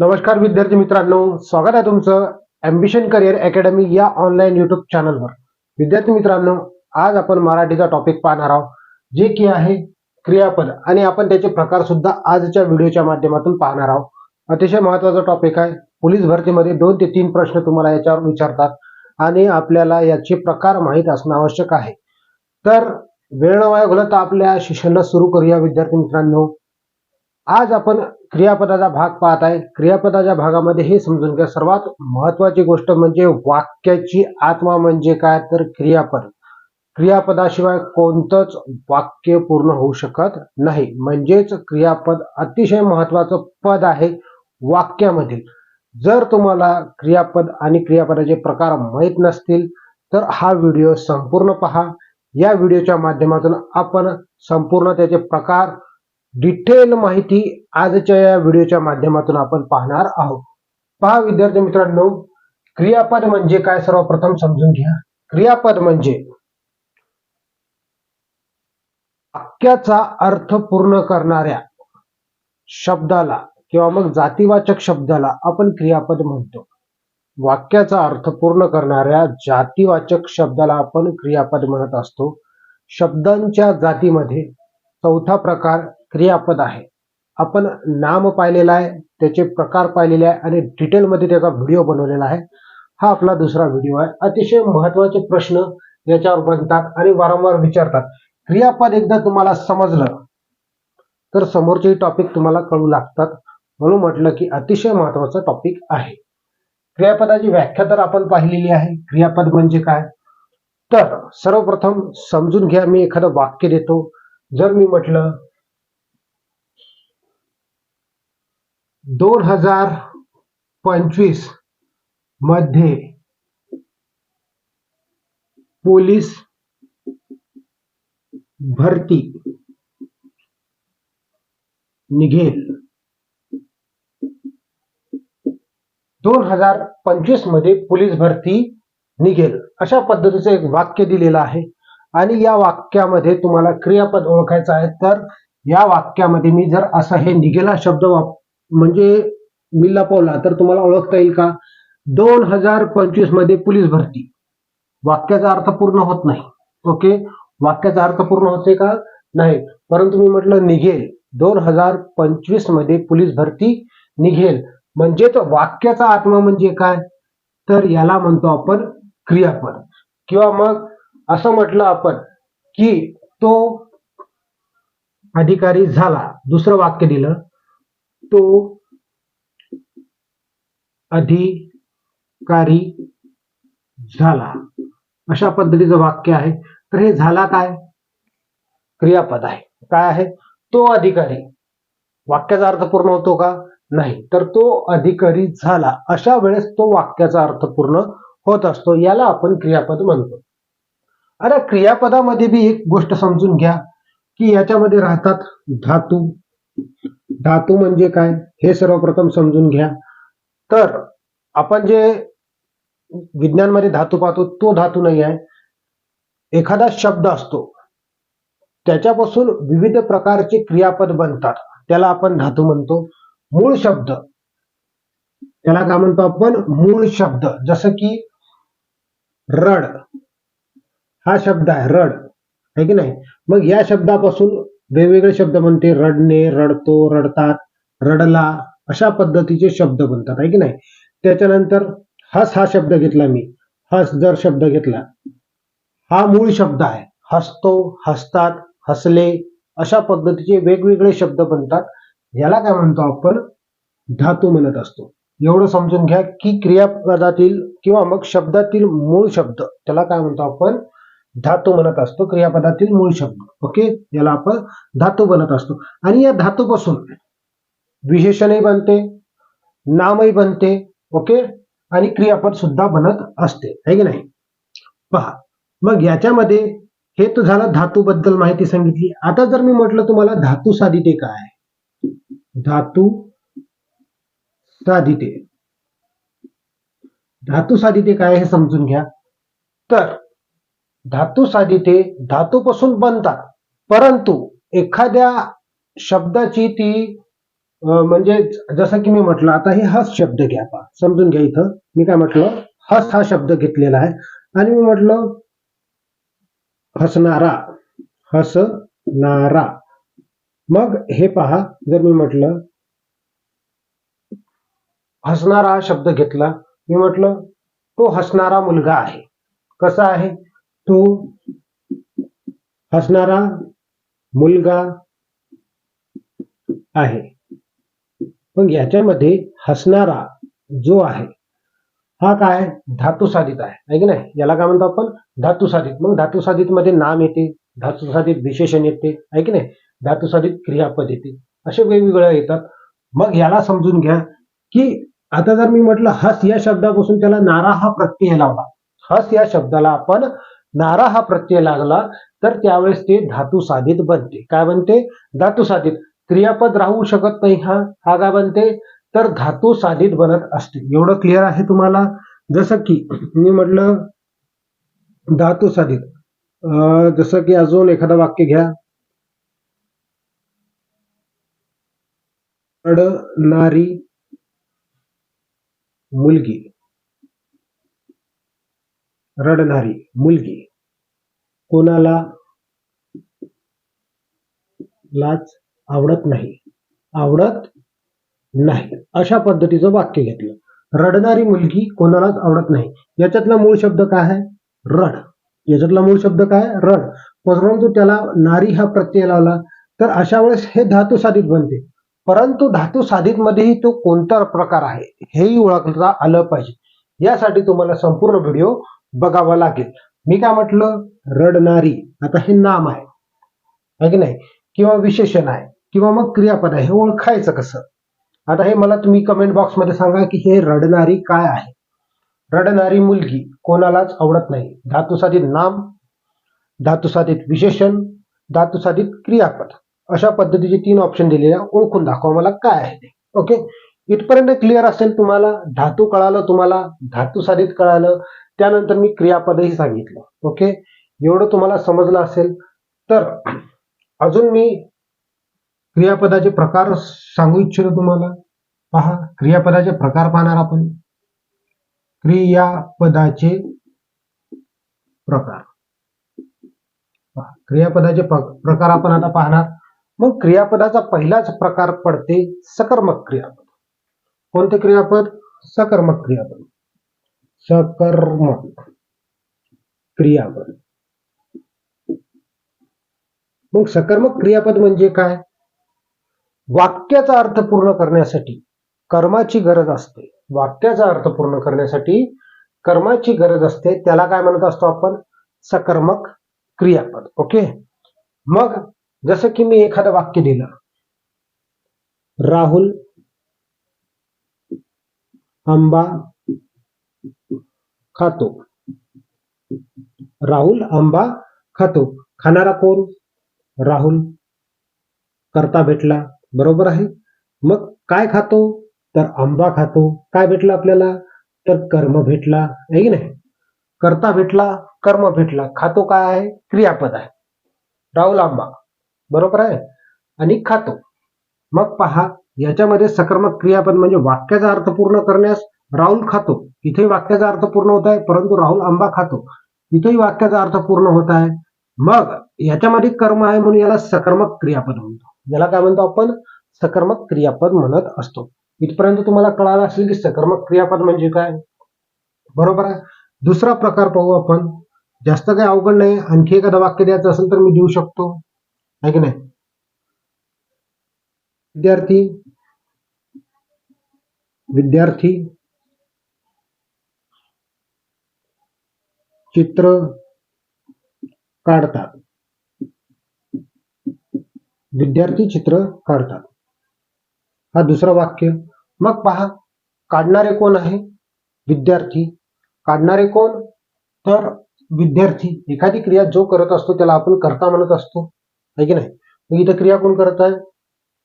नमस्कार विद्यार्थी मित्रांनो स्वागत आहे तुमचं अम्बिशन करिअर अकॅडमी या ऑनलाईन युट्यूब चॅनलवर विद्यार्थी मित्रांनो आज आपण मराठीचा टॉपिक पाहणार आहोत जे की आहे क्रियापद. आणि आपण त्याचे प्रकार सुद्धा आजच्या व्हिडिओच्या माध्यमातून पाहणार आहोत. अतिशय महत्त्वाचा टॉपिक आहे. पोलीस भरतीमध्ये दोन ते तीन प्रश्न तुम्हाला याच्यावर विचारतात आणि आपल्याला याचे प्रकार माहीत असणं आवश्यक आहे. तर वेळ न वाया घालवता आपल्या शिक्षणाला सुरू करूया विद्यार्थी मित्रांनो. आज आपण क्रियापदाचा भाग पाहत आहे. क्रियापदाच्या भागामध्ये हे समजून घ्या. सर्वात महत्वाची गोष्ट म्हणजे वाक्याची आत्मा म्हणजे काय? तर क्रियापद. क्रियापदाशिवाय कोणतंच वाक्य पूर्ण होऊ शकत नाही. म्हणजेच क्रियापद अतिशय महत्वाचं पद आहे वाक्यामध्ये जर तुम्हाला क्रियापद आणि क्रियापदाचे प्रकार माहीत नसतील तर हा व्हिडिओ संपूर्ण पहा. या व्हिडिओच्या माध्यमातून आपण संपूर्ण त्याचे प्रकार डिटेल माहिती आजच्या या व्हिडिओच्या माध्यमातून आपण पाहणार आहोत. पहा विद्यार्थी मित्रांनो क्रियापद म्हणजे काय? सर्वप्रथम समजून घ्या. क्रियापद म्हणजे वाक्याचा अर्थ पूर्ण करणाऱ्या शब्दाला किंवा मग जातीवाचक शब्दाला आपण क्रियापद म्हणतो. वाक्याचा अर्थ पूर्ण करणाऱ्या जातीवाचक शब्दाला आपण क्रियापद म्हणत असतो. शब्दांच्या जातीमध्ये चौथा प्रकार क्रियापद आहे. आपण नाम पाहिलेला आहे त्याचे प्रकार पाहिलेले आहे आणि डिटेलमध्ये त्याचा व्हिडिओ बनवलेला आहे. हा आपला दुसरा व्हिडिओ आहे. अतिशय महत्त्वाचे प्रश्न याच्यावर बनतात आणि वारंवार विचारतात. क्रियापद एकदा तुम्हाला समजलं तर समोरचे टॉपिक तुम्हाला कळू लागतात. म्हणून म्हटलं की अतिशय महत्त्वाचा टॉपिक आहे. क्रियापदाची व्याख्या तर आपण पाहिलेली आहे. क्रियापद म्हणजे काय? तर सर्वप्रथम समजून घ्या. मी एखादं वाक्य देतो. जर मी म्हटलं दोन हजार पंचवीसमध्ये पोलीस भरती निघेल. दोन हजार पंचवीसमध्ये पोलीस भरती निघेल. अशा पद्धतीचं एक वाक्य दिलेलं आहे. आणि या वाक्यामध्ये तुम्हाला क्रियापद ओळखायचं आहे तर या वाक्यामध्ये मी जर असं हे निघेला शब्द वाप म्हणजे मिल्ला पावला तर तुम्हाला ओळखता येईल का? दोन हजार पंचवीसमध्ये पोलीस भरती. वाक्याचा अर्थ पूर्ण होत नाही. ओके? वाक्याचा अर्थ पूर्ण होते का? नाही. परंतु मी म्हटलं निघेल. दोन हजार पंचवीसमध्ये पोलीस भरती निघेल. म्हणजेच वाक्याचा आत्मा म्हणजे काय? तर याला म्हणतो आपण क्रियापद. किंवा मग असं म्हटलं आपण की तो अधिकारी झाला. दुसरं वाक्य दिलं. तो अधिकारी झाला. अशा पद्धतीचं वाक्य आहे. तर हे झाला काय? क्रियापद आहे. काय आहे? तो अधिकारी. वाक्याचा अर्थ पूर्ण होतो का? नाही. तर तो अधिकारी झाला. अशा वेळेस तो वाक्याचा अर्थ पूर्ण होत असतो. याला आपण क्रियापद म्हणतो. अरे क्रियापदामध्ये बी एक गोष्ट समजून घ्या की याच्यामध्ये राहतात धातू. धातू म्हणजे काय हे सर्वप्रथम समजून घ्या. तर आपण जे विज्ञानमध्ये धातू पाहतो तो धातू नाही आहे. एखादा शब्द असतो. त्याच्यापासून विविध प्रकारचे क्रियापद बनतात. त्याला आपण धातू म्हणतो. मूळ शब्द. त्याला काय म्हणतो आपण? मूळ शब्द. जसं की रड. हा शब्द आहे रड. आहे की नाही? मग या शब्दापासून वेगवेगळे शब्द बनते रडणे रडतो रडतात रडला अशा पद्धतीचे शब्द बनतात आहे की नाही? त्याच्यानंतर हस हा शब्द घेतला मी. हस जर शब्द घेतला हा मूळ शब्द आहे. हसतो हसतात हसले अशा पद्धतीचे वेगवेगळे शब्द बनतात. याला काय म्हणतो आपण? धातू म्हणत असतो. एवढं समजून घ्या की क्रियापदातील किंवा मग शब्दातील मूळ शब्द त्याला काय म्हणतो आपण? धातू म्हणत असतो. क्रियापदातील मूळ शब्द. ओके? याला आपण धातू बनत असतो. आणि या धातूपासून विशेषणही बनते नामही बनते. ओके? आणि क्रियापद सुद्धा बनत असते. आहे की नाही? पहा. मग याच्यामध्ये हे तर झालं धातू बद्दल माहिती सांगितली. आता जर मी म्हटलं तुम्हाला धातू साधिते काय? धातू साधिते. धातू साधिते काय हे समजून घ्या. तर धातू साधिते धातूपासून बनतात. परंतु एखाद्या शब्दाची ती म्हणजे जसं की मी म्हटलं आता हे हस शब्द घ्या पहा. समजून घ्या इथं. मी काय म्हटलं? हस हा शब्द घेतलेला आहे. आणि मी म्हटलं हसणारा हसणारा. मग हे पहा जर मी म्हटलं हसणारा हा शब्द घेतला मी म्हटलं तो हसणारा मुलगा आहे. कसा आहे? तो हसणारा मुलगा आहे. पण याच्यामध्ये हसणारा जो आहे हा काय? धातू साधित आहे. की नाही? याला काय म्हणतो आपण? धातू साधित. मग धातू साधित मध्ये नाम येते धातू साधित विशेषण येते आहे की नाही? धातू साधित क्रियापद येते. असे वेगवेगळ्या येतात. मग याला समजून घ्या की आता जर मी म्हटलं हस या शब्दापासून त्याला नारा हा प्रत्यय लावला. हस या शब्दाला आपण नारा हा प्रत्यय लागला तर त्यावेळेस ते धातू साधित बनते. काय बनते? धातू साधित. क्रियापद राहू शकत नाही हा हा काय बनते? तर धातू साधित बनत असते. एवढं क्लिअर आहे तुम्हाला? जसं की मी म्हटलं धातू साधित. जसं की अजून एखादं वाक्य घ्या. नारी मुलगी. रडणारी मुलगी. कोणाला लाच आवडत नाही. आवडत नाही. अशा पद्धतीचं वाक्य घेतलं. रडणारी मुलगी कोणालाच आवडत नाही. याच्यातला मूळ शब्द काय आहे? रड. याच्यातला मूळ शब्द काय? रड. परंतु त्याला नारी हा प्रत्यय लावला तर अशा वेळेस हे धातू साधित बनते. परंतु धातू साधित मध्येही तो कोणता प्रकार आहे हेही ओळखता आलं पाहिजे. यासाठी तुम्हाला संपूर्ण व्हिडिओ बघावं लागेल. मी काय म्हटलं? रडणारी आता हे नाम आहे. की नाही? किंवा विशेषण आहे. किंवा मग क्रियापद आहे. हे ओळखायचं कसं? आता हे मला तुम्ही कमेंट बॉक्समध्ये सांगा की हे रडणारी काय आहे? रडणारी मुलगी. कोणालाच आवडत नाही. धातुसाधित नाम धातुसाधित विशेषण धातुसाधित क्रियापद. अशा पद्धतीचे तीन ऑप्शन दिलेले ओळखून दाखवा मला काय आहे ते. ओके इथपर्यंत क्लिअर असेल तुम्हाला? धातू कळालं तुम्हाला? धातुसाधित कळालं. त्यानंतर मी क्रियापदही सांगितलं. ओके एवढं तुम्हाला समजलं असेल. तर अजून मी क्रियापदाचे प्रकार सांगू इच्छितो तुम्हाला. पहा क्रियापदाचे प्रकार पाहणार आपण. क्रियापदाचे प्रकार. पहा, क्रियापदाचे प्रकार आपण आता पाहणार. मग क्रियापदाचा पहिलाच प्रकार पडते सकर्मक क्रियापद. कोणते क्रियापद? सकर्मक क्रियापद. सकर्मक क्रियापद. मग सकर्मक क्रियापद म्हणजे काय? वाक्याचा अर्थ पूर्ण करण्यासाठी कर्माची गरज असते. वाक्याचा अर्थ पूर्ण करण्यासाठी कर्माची गरज असते. त्याला काय म्हणत असतो आपण? सकर्मक क्रियापद. ओके? मग जसं की मी एखादं वाक्य दिलं. राहुल आंबा खातो. राहुल आंबा खातो. खाणारा कोण? राहुल. करता भेटला. बरोबर आहे. मग काय खातो? तर आंबा खातो. काय भेटला आपल्याला? तर कर्म भेटला. आहे की नाही? करता भेटला कर्म भेटला. खातो काय आहे? क्रियापद आहे. राहुल आंबा. बरोबर आहे? आणि खातो. मग पहा याच्यामध्ये सकर्मक क्रियापद म्हणजे वाक्याचा अर्थ पूर्ण करण्यास राहुल खातो. इथेही वाक्याचा अर्थ पूर्ण होत आहे परंतु राहुल आंबा खातो. इथेही वाक्याचा अर्थ पूर्ण होत आहे. मग याच्यामध्ये कर्म आहे म्हणून याला सकर्मक क्रियापद म्हणतो. याला काय म्हणतो आपण? सकर्मक क्रियापद म्हणत असतो. इथपर्यंत तुम्हाला कळालं असेल की सकर्मक क्रियापद म्हणजे काय? बरोबर आहे? दुसरा प्रकार पाहू आपण. जास्त काही अवघड नाही. आणखी एखादं वाक्य द्यायचं असेल तर मी देऊ शकतो. आहे की नाही? विद्यार्थी. विद्यार्थी. चित्र काढतात. विद्यार्थी चित्र काढतात. हा दुसरं वाक्य. मग पहा काढणारे कोण आहे? विद्यार्थी. काढणारे कोण? तर विद्यार्थी. एखादी क्रिया जो करत असतो त्याला आपण करता म्हणत असतो. आहे की नाही? मग इथं क्रिया कोण करत आहे?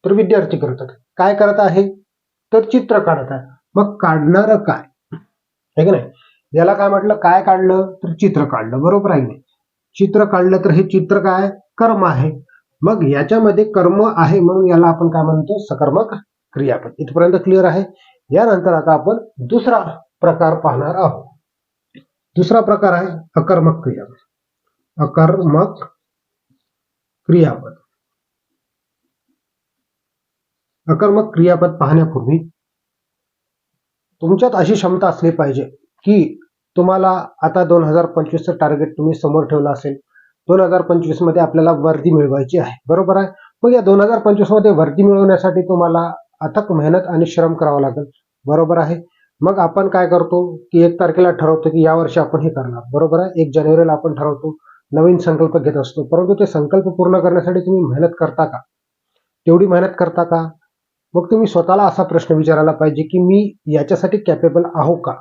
तर विद्यार्थी करत आहे. काय करत आहे? तर चित्र काढत आहे. मग काढणारं काय? आहे की नाही? याला काय म्हटलं? काय काढलं? तर चित्र काढलं. बरोबर आहे नाही? चित्र काढलं तर हे चित्र काय कर्म आहे. मग याच्यामध्ये कर्म आहे म्हणून याला आपण काय म्हणतो? सकर्मक क्रियापद. इथपर्यंत क्लिअर आहे. यानंतर आता आपण दुसरा प्रकार पाहणार आहोत. दुसरा प्रकार आहे अकर्मक क्रियापद. अकर्मक क्रियापद. अकर्मक क्रियापद पाहण्यापूर्वी तुमच्यात अशी क्षमता असली पाहिजे की तुम्हाला आता दोन हजार पंचवीसचं टार्गेट तुम्ही समोर ठेवलं असेल दोन हजार पंचवीसमध्ये आपल्याला वर्दी मिळवायची आहे. बरोबर आहे? मग या दोन हजार पंचवीसमध्ये वर्दी मिळवण्यासाठी तुम्हाला अथक मेहनत आणि श्रम करावा लागेल. बरोबर आहे? मग आपण काय करतो की एक तारखेला ठरवतो की यावर्षी आपण हे करणार. बरोबर आहे? एक जानेवारीला आपण ठरवतो नवीन संकल्प घेत असतो. परंतु ते संकल्प पूर्ण करण्यासाठी तुम्ही मेहनत करता का? तेवढी मेहनत करता का? मग तुम्ही स्वतःला असा प्रश्न विचारायला पाहिजे की मी याच्यासाठी कॅपेबल आहो का?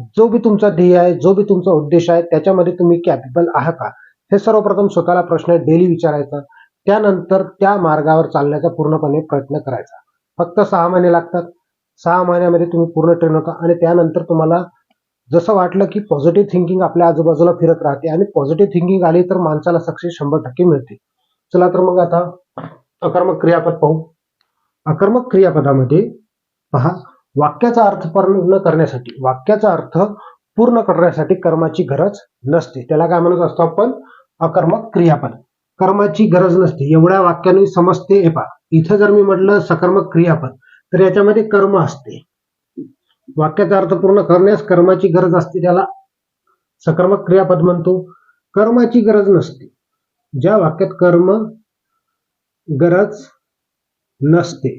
जो बी तुमचा ध्येय आहे जो बी तुमचा उद्देश आहे त्याच्यामध्ये तुम्ही कॅपेबल आहात का? हे सर्वप्रथम स्वतःला प्रश्न डेली विचारायचा. त्यानंतर त्या मार्गावर चालण्याचा पूर्णपणे प्रयत्न करायचा. फक्त सहा महिने लागतात. सहा महिन्यामध्ये तुम्ही पूर्ण ट्रेन होता आणि त्यानंतर तुम्हाला जसं वाटलं की पॉझिटिव्ह थिंकिंग आपल्या आजूबाजूला फिरत राहते आणि पॉझिटिव्ह थिंकिंग आली तर माणसाला सक्सेस शंभर टक्के मिळते. चला तर मग आता अकर्मक क्रियापद पाहू. अकर्मक क्रियापदामध्ये पहा. वाक्याचा अर्थ पूर्ण करण्यासाठी वाक्याचा अर्थ पूर्ण करण्यासाठी कर्माची गरज नसते. त्याला काय म्हणत असतो आपण? अकर्मक क्रियापद. कर्माची गरज नसते. एवढ्या वाक्याने समजते हे पहा इथं जर मी म्हटलं सकर्मक क्रियापद तर याच्यामध्ये कर्म असते. वाक्याचा अर्थ पूर्ण करण्यास कर्माची गरज असते त्याला सकर्मक क्रियापद म्हणतो. कर्माची गरज नसते. ज्या वाक्यात कर्म गरज नसते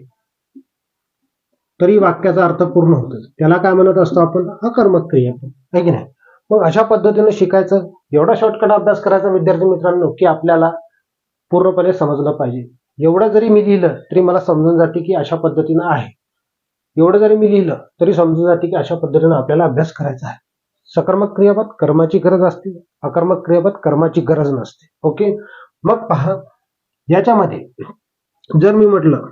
तरी वाक्याचा अर्थ पूर्ण होतो त्याला काय म्हणत असतो आपण? अकर्मक क्रियापद आहे की नाही? मग अशा पद्धतीने शिकायचं एवढा शॉर्टकट अभ्यास करायचा विद्यार्थी मित्रांनो की आपल्याला पूर्णपणे समजलं पाहिजे. एवढं जरी मी लिहिलं तरी मला समजून जाते की अशा पद्धतीनं आहे. एवढं जरी मी लिहिलं तरी समजून जाते की अशा पद्धतीनं आपल्याला अभ्यास करायचा आहे. सकर्मक क्रियापद कर्माची गरज असते अकर्मक क्रियापद कर्माची गरज नसते. ओके? मग पहा याच्यामध्ये जर मी म्हटलं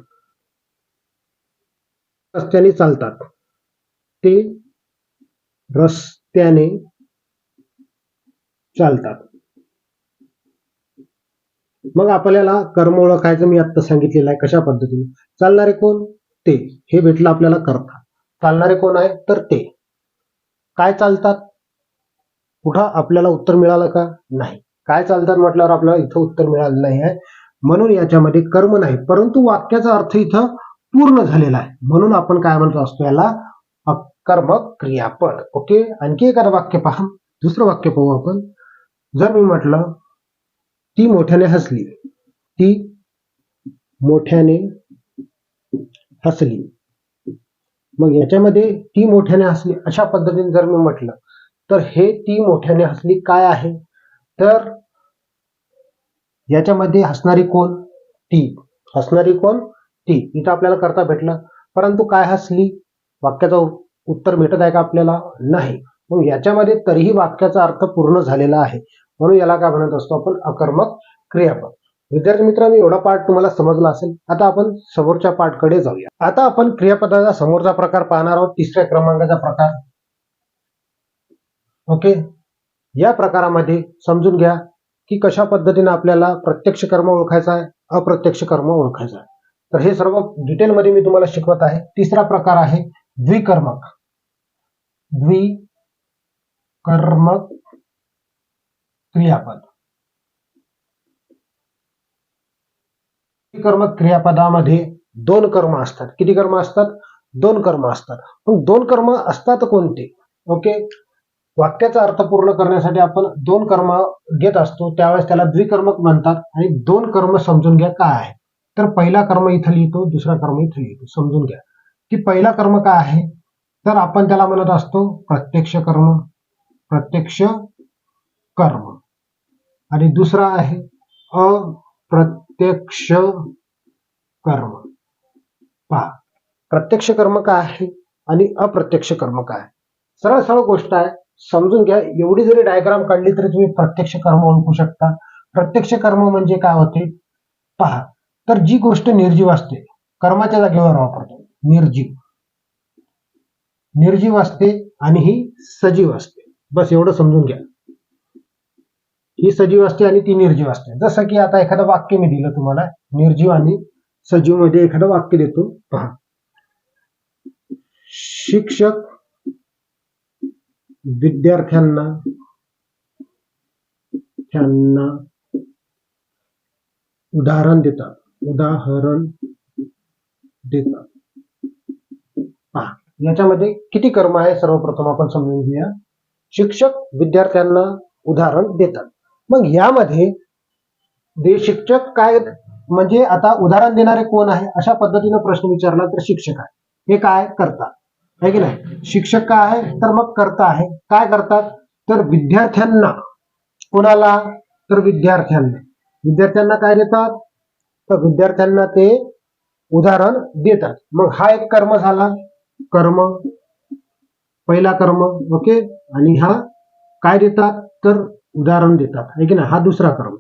रस्त्याने चालतात. ते रस्त्याने चालतात. मग आपल्याला कर्म ओळखायचं मी आत्ता सांगितलेलं आहे कशा पद्धतीने? चालणारे कोण? ते. हे भेटलं आपल्याला करता. चालणारे कोण आहे? तर ते. काय चालतात? कुठं आपल्याला उत्तर मिळालं का? नाही. काय चालतात म्हटल्यावर आपल्याला इथं उत्तर मिळालं नाही आहे. म्हणून याच्यामध्ये कर्म नाही. परंतु वाक्याचा अर्थ इथं पूर्ण झालेला आहे. म्हणून आपण काय म्हणतो असतो याला? अकर्मक क्रियापद. ओके आणखी एखादं वाक्य पहा. दुसरं वाक्य पाहू आपण. जर मी म्हटलं ती मोठ्याने हसली. ती मोठ्याने हसली. मग याच्यामध्ये ती मोठ्याने हसली अशा पद्धतीने जर मी म्हटलं तर हे ती मोठ्याने हसली काय आहे? तर याच्यामध्ये हसणारी कोण? ती. हसणारी कोण? ती इथं आपल्याला करता भेटलं. परंतु काय हसली? वाक्याचं उत्तर भेटत आहे का आपल्याला? नाही. मग याच्यामध्ये तरीही वाक्याचा अर्थ पूर्ण झालेला आहे. म्हणून याला काय म्हणत असतो आपण? अकर्मक क्रियापद. विद्यार्थी मित्रांनो एवढा पार्ट तुम्हाला समजला असेल. आता आपण समोरच्या पार्टकडे जाऊया. आता आपण क्रियापदाचा समोरचा प्रकार पाहणार आहोत. तिसऱ्या क्रमांकाचा प्रकार. ओके? या प्रकारामध्ये समजून घ्या की कशा पद्धतीने आपल्याला प्रत्यक्ष कर्म ओळखायचा आहे अप्रत्यक्ष कर्म ओळखायचा आहे. तर हे सर्व डिटेलमध्ये मी तुम्हाला शिकवत आहे. तिसरा प्रकार आहे द्विकर्मक. द्विकर्मक क्रियापद. कर्मक क्रियापदामध्ये दोन कर्म असतात. किती कर्म असतात? दोन कर्म असतात. पण दोन कर्म असतात कोणते? ओके? वाक्याचा अर्थ पूर्ण करण्यासाठी आपण दोन कर्म घेत असतो. त्यावेळेस त्याला द्विकर्मक म्हणतात आणि दोन कर्म समजून घ्या काय आहे. तर पहिला कर्म इथं लिहितो दुसरा कर्म इथं लिहितो. समजून घ्या. की पहिला कर्म काय आहे? तर आपण त्याला म्हणत असतो प्रत्यक्ष कर्म प्रत्यक्ष कर्म. आणि दुसरा आहे अप्रत्यक्ष कर्म. पहा प्रत्यक्ष कर्म काय आहे आणि अप्रत्यक्ष कर्म काय आहे? सरळ सरळ गोष्ट आहे. समजून घ्या. एवढी जरी डायग्राम काढली तरी तुम्ही प्रत्यक्ष कर्म ओळखू शकता. प्रत्यक्ष कर्म म्हणजे काय होते? पहा तर जी गोष्ट निर्जीव असते कर्माच्या जागेवर वापरतो. निर्जीव. निर्जीव असते आणि ही सजीव असते. बस एवढं समजून घ्या. ही सजीव असते आणि ती निर्जीव असते. जसं की आता एखादं वाक्य मी दिलं तुम्हाला निर्जीव आणि सजीवमध्ये एखादं वाक्य देतो. पहा. शिक्षक विद्यार्थ्यांना त्यांना उदाहरण देतात. उदाहरण देतात पहा याच्यामध्ये किती कर्म आहे सर्वप्रथम आपण समजून घेऊया. शिक्षक विद्यार्थ्यांना उदाहरण देतात. मग यामध्ये जे शिक्षक काय म्हणजे आता उदाहरण देणारे कोण आहे? अशा पद्धतीनं प्रश्न विचारला तर शिक्षक आहे. हे काय करतात? आहे की नाही? शिक्षक काय आहे? तर मग करता आहे. काय करतात? तर विद्यार्थ्यांना. कोणाला? तर विद्यार्थ्यांना. विद्यार्थ्यांना काय देतात? तर विद्यार्थ्यांना ते उदाहरण देतात. मग हा एक कर्म झाला. कर्म पहिला कर्म ओके आणि हा काय देतात? तर उदाहरण देतात. आहे की नाही? हा दुसरा कर्म.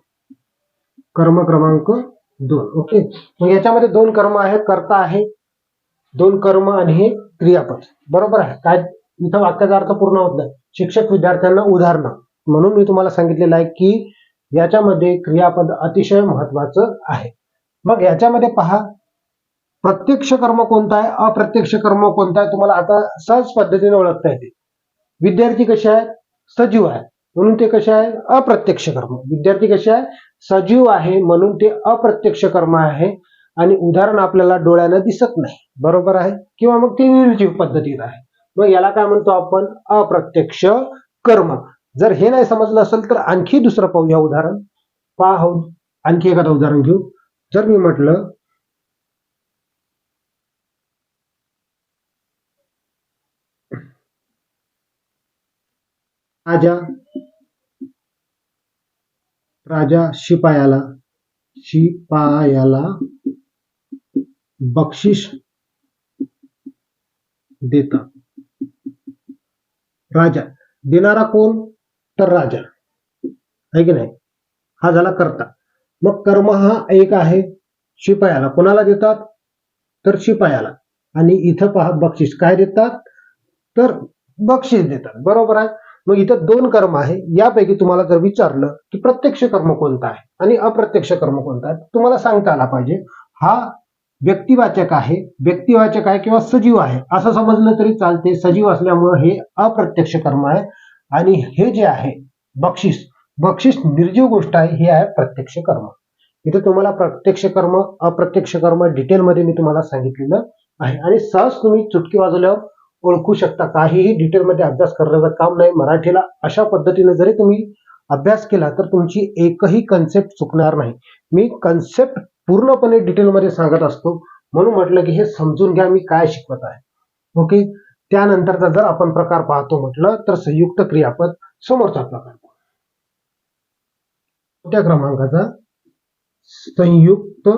कर्म क्रमांक दोन ओके मग याच्यामध्ये दोन कर्म आहे कर्ता आहे दोन कर्म आणि हे क्रियापद. बरोबर आहे? काय? इथं वाक्याचा अर्थ पूर्ण होत नाही. शिक्षक विद्यार्थ्यांना उदाहरणं. म्हणून मी तुम्हाला सांगितलेलं आहे की याच्यामध्ये क्रियापद अतिशय महत्वाचं आहे. मग याच्यामध्ये पहा प्रत्यक्ष कर्म कोणता आहे अप्रत्यक्ष कर्म कोणता आहे तुम्हाला आता सहज पद्धतीने ओळखता येते. विद्यार्थी कसे आहेत? सजीव आहे म्हणून ते कसे आहे अप्रत्यक्ष कर्म. विद्यार्थी कसे आहे सजीव आहे म्हणून ते अप्रत्यक्ष कर्म आहे. आणि उदाहरण आपल्याला डोळ्यानं दिसत नाही. बरोबर आहे? किंवा मग ते निर्जीव पद्धतीत आहे. मग याला काय म्हणतो आपण? अप्रत्यक्ष कर्म. जर हे नाही समजलं असेल तर आणखी दुसरं पाहूया उदाहरण. पहा हो, आणखी एखादं उदाहरण घेऊ. जर मी म्हटलं राजा राजा शिपायाला शिपायाला बक्षीस देतात. राजा. देणारा कोण? तर राजा. आहे की नाही? हा झाला करता. मग कर्म हा एक आहे. शिपायाला कोणाला देतात? तर शिपायाला. आणि इथं पहा बक्षीस काय देतात? तर बक्षीस देतात. बरोबर आहे? मग इथं दोन कर्म आहे. यापैकी तुम्हाला जर विचारलं की प्रत्यक्ष कर्म कोणता आहे आणि अप्रत्यक्ष कर्म कोणता आहे तुम्हाला सांगता आला पाहिजे हा व्यक्तिवाचक आहे. व्यक्तिवाचक आहे किंवा सजीव आहे. असं समजलं तरी चालते. सजीव असल्यामुळे हे अप्रत्यक्ष कर्म आहे. आणि हे जे आहे बक्षीस बक्षीस निर्जीव गोष्ट आहे हे आहे प्रत्यक्ष कर्म. इथे तुम्हाला प्रत्यक्ष कर्म अप्रत्यक्ष कर्म डिटेलमध्ये मी तुम्हाला सांगितलेलं आहे. आणि सहज तुम्ही चुटकी वाजवल्यावर ओळखू शकता काहीही डिटेलमध्ये अभ्यास करण्याचं काम नाही. मराठीला अशा पद्धतीने जरी तुम्ही अभ्यास केला तर तुमची एकही कन्सेप्ट चुकणार नाही. मी कन्सेप्ट पूर्णपणे डिटेलमध्ये सांगत असतो. म्हणून म्हटलं की हे समजून घ्या मी काय शिकवत आहे. ओके? त्यानंतरचा जर आपण प्रकार पाहतो म्हटलं तर संयुक्त क्रियापद समोरचा प्रकार. कोणत्या क्रमांकाचा? संयुक्त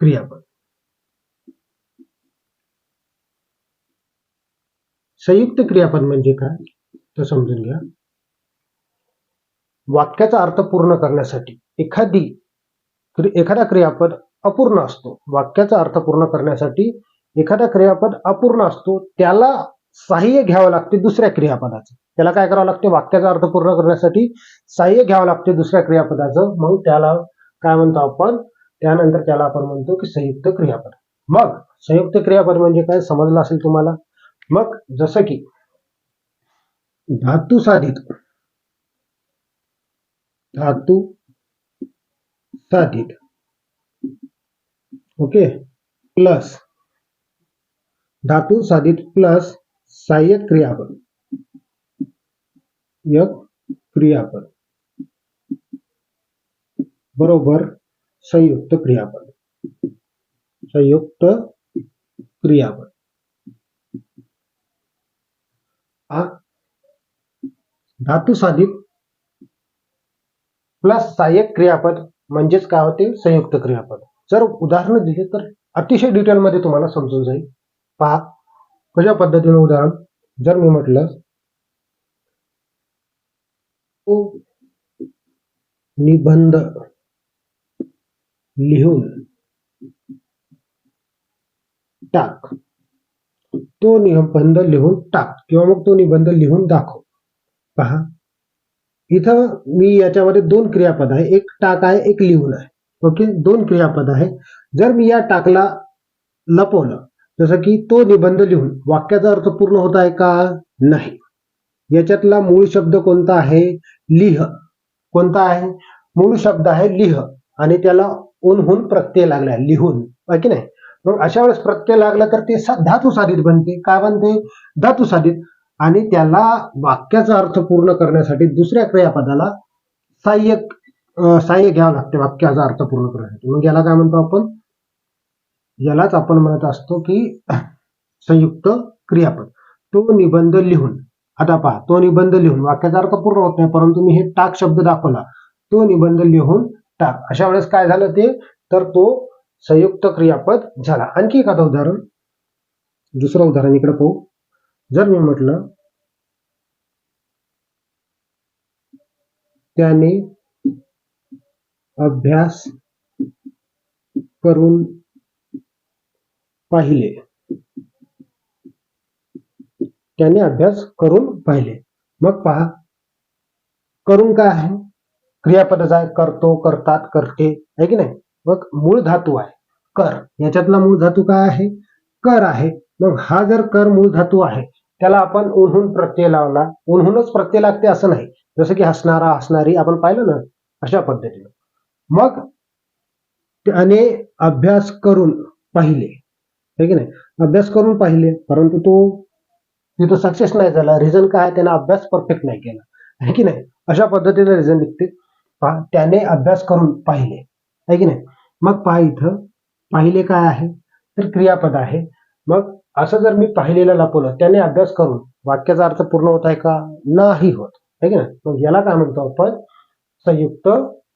क्रियापद. संयुक्त क्रियापद म्हणजे काय? तर समजून घ्या. वाक्याचा अर्थ पूर्ण करण्यासाठी एखादी एखादा क्रियापद अपूर्ण असतो. वाक्याचा अर्थ पूर्ण करण्यासाठी एखादा क्रियापद अपूर्ण असतो. त्याला सहाय्य घ्यावं लागते दुसऱ्या क्रियापदाचं. त्याला काय करावं लागते? वाक्याचा अर्थ पूर्ण करण्यासाठी सहाय्य घ्यावं लागते दुसऱ्या क्रियापदाचं. मग त्याला काय म्हणतो आपण? त्यानंतर त्याला आपण म्हणतो की संयुक्त क्रियापद. मग संयुक्त क्रियापद म्हणजे काय? समजलं असेल तुम्हाला? मग जसं की धातू साधित. धातू साधित. ओके? प्लस धातू साधित प्लस सहाय्यक क्रियापद. यक क्रियापद. बरोबर संयुक्त क्रियापद. संयुक्त क्रियापद. धातु धातू साधित प्लस सहाय्यक क्रियापद म्हणजेच काय होते? संयुक्त क्रियापद. जर उदाहरण दिले तर अतिशय डिटेलमध्ये तुम्हाला समजून जाईल. पहा कशा पद्धतीने उदाहरण? जर मी म्हटलं निबंध लिहून टाक. तो निबंध लिहून टाक किंवा मग तो निबंध लिहून दाखव. पहा. इथं मी याच्यामध्ये दोन क्रियापद आहे. एक टाक आहे एक लिहून आहे. ओके? दोन क्रियापद आहे. जर मी या टाकला लपवलं जसं की तो निबंध लिहून वाक्याचा अर्थ पूर्ण होत आहे का? नाही. याच्यातला मूळ शब्द कोणता आहे? लिह. कोणता आहे? मूळ शब्द आहे लिह. आणि त्याला उन्हून प्रत्यय लागला लिहून. की नाही? मग अशा वेळेस प्रत्यय लागला तर ते धातू साधित बनते. काय बनते? धातू साधित. आणि त्याला वाक्याचा अर्थ पूर्ण करण्यासाठी दुसऱ्या क्रियापदाला सहाय्यक सहाय्य घ्यावं लागते वाक्याचा अर्थ पूर्ण करण्यासाठी. मग याला काय म्हणतो आपण? यालाच आपण म्हणत असतो की संयुक्त क्रियापद. तो निबंध लिहून. आता पहा तो निबंध लिहून वाक्याचा अर्थ पूर्ण होत नाही परंतु मी हे टाक शब्द दाखवला. तो निबंध लिहून टाक. अशा वेळेस काय झालं ते? तर तो संयुक्त क्रियापद झाला. आणखी एखादं उदाहरण. दुसरं उदाहरण इकडे पाहू. जर मी म्हटलं त्याने अभ्यास करून पाहिले. त्याने अभ्यास करून पाहिले. मग पहा. करून काय आहे? क्रियापदच आहे. करतो करतात करते. आहे की नाही? मग मूळ धातू आहे. कर. याच्यातला मूळ धातू काय आहे? कर आहे. मग हा जर कर मूळ धातू आहे त्याला आपण उन्हून प्रत्यय लावला. उन्हूनच प्रत्यय लागते असं नाही. जसं की हसणारा हसणारी आपण पाहिलं ना अशा पद्धतीनं. मग त्याने अभ्यास करून पाहिले. आहे की नाही? अभ्यास करून पाहिले. परंतु तो तिथं सक्सेस नाही झाला. रिझन काय त्यांना अभ्यास परफेक्ट नाही केला. आहे की नाही? अशा पद्धतीने रिझन निघते. त्याने अभ्यास करून पाहिले. आहे की नाही? मग पहा इथं. पाहिले काय आहे? तर क्रियापद आहे. मग असं जर मी पाहिलेलं लपवलं त्याने अभ्यास करून वाक्याचा अर्थ पूर्ण होत आहे का? नाही होत. आहे की नाही? मग याला काय म्हणतो आपण? संयुक्त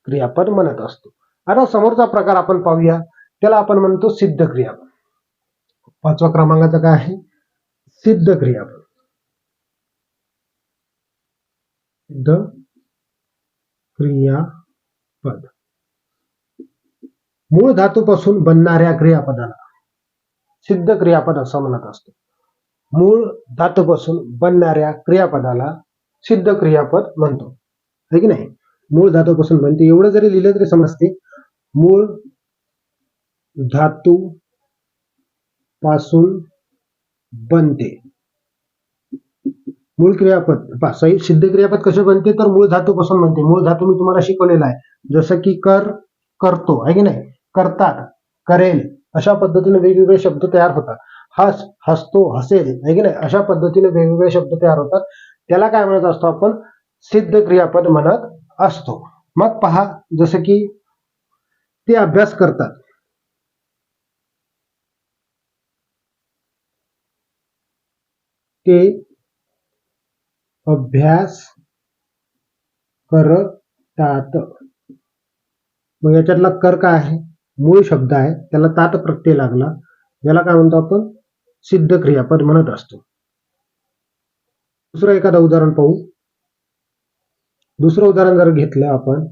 क्रियापद म्हणत असतो. आता समोरचा प्रकार आपण पाहूया. त्याला आपण म्हणतो सिद्ध क्रियापद. पाचवा क्रमांकाचा काय आहे? सिद्ध क्रियापद सिद्ध क्रियापद मूळ धातूपासून बनणाऱ्या क्रियापदाला सिद्ध क्रियापद असं म्हणत असतो. मूळ धातूपासून बनणाऱ्या क्रियापदाला सिद्ध क्रियापद म्हणतो. आहे की नाही? मूळ धातूपासून बनते. एवढं जरी लिहिलं तरी समजते. मूळ धातू पासून बनते. मूळ क्रियापद सही सिद्ध क्रियापद कसे बनते? तर मूळ धातूपासून बनते. मूळ धातू मी तुम्हाला शिकवलेला आहे. जसं की कर करतो आहे की नाही? करतात करेल अशा पद्धतीने वेगवेगळे शब्द तयार होतात. हस हसतो हसेल आहे की नाही? अशा पद्धतीने वेगवेगळे शब्द तयार होतात. त्याला काय म्हणत असतो आपण? सिद्ध क्रियापद म्हणत असतो. मग पहा जसं की ते अभ्यास करतात. ते अभ्यास करतात. मग याच्यातला कर काय आहे? मूळ शब्द आहे. त्याला तात प्रत्यय लागला. याला काय म्हणतो आपण? सिद्ध क्रियापद म्हणत असतो. दुसरं एखादं उदाहरण पाहू. दुसरं उदाहरण जर घेतलं आपण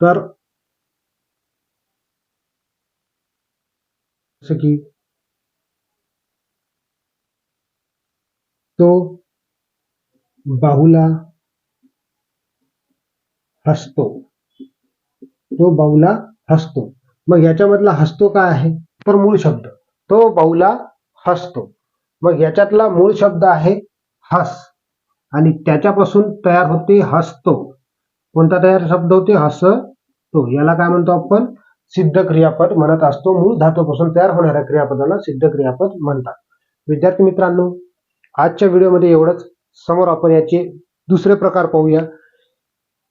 तर जसं की तो बाहुला हसतो. तो बाहुला हसतो. मग याच्यामधला हसतो काय आहे? तर मूळ शब्द. तो बाहुला हसतो. मग याच्यातला मूळ शब्द आहे हस. आणि त्याच्यापासून तयार होते हसतो. कोणता तयार शब्द होते? हसतो. याला काय म्हणतो आपण? सिद्ध क्रियापद म्हणत असतो. मूळ धातूपासून तयार होणाऱ्या क्रियापदाला सिद्ध क्रियापद म्हणतात. विद्यार्थी मित्रांनो आजच्या व्हिडिओमध्ये एवढंच. समोर आपण याचे दुसरे प्रकार पाहूया.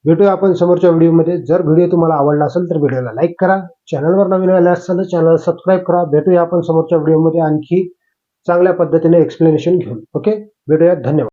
भेटूया आपण समोरच्या व्हिडिओमध्ये. जर व्हिडिओ तुम्हाला आवडला असेल तर व्हिडिओला लाईक करा. चॅनलवर नवीन आले असेल तर चॅनल सबस्क्राईब करा. भेटूया आपण समोरच्या व्हिडिओमध्ये आणखी चांगल्या पद्धतीने एक्सप्लेनेशन घेऊन. ओके भेटूया. धन्यवाद.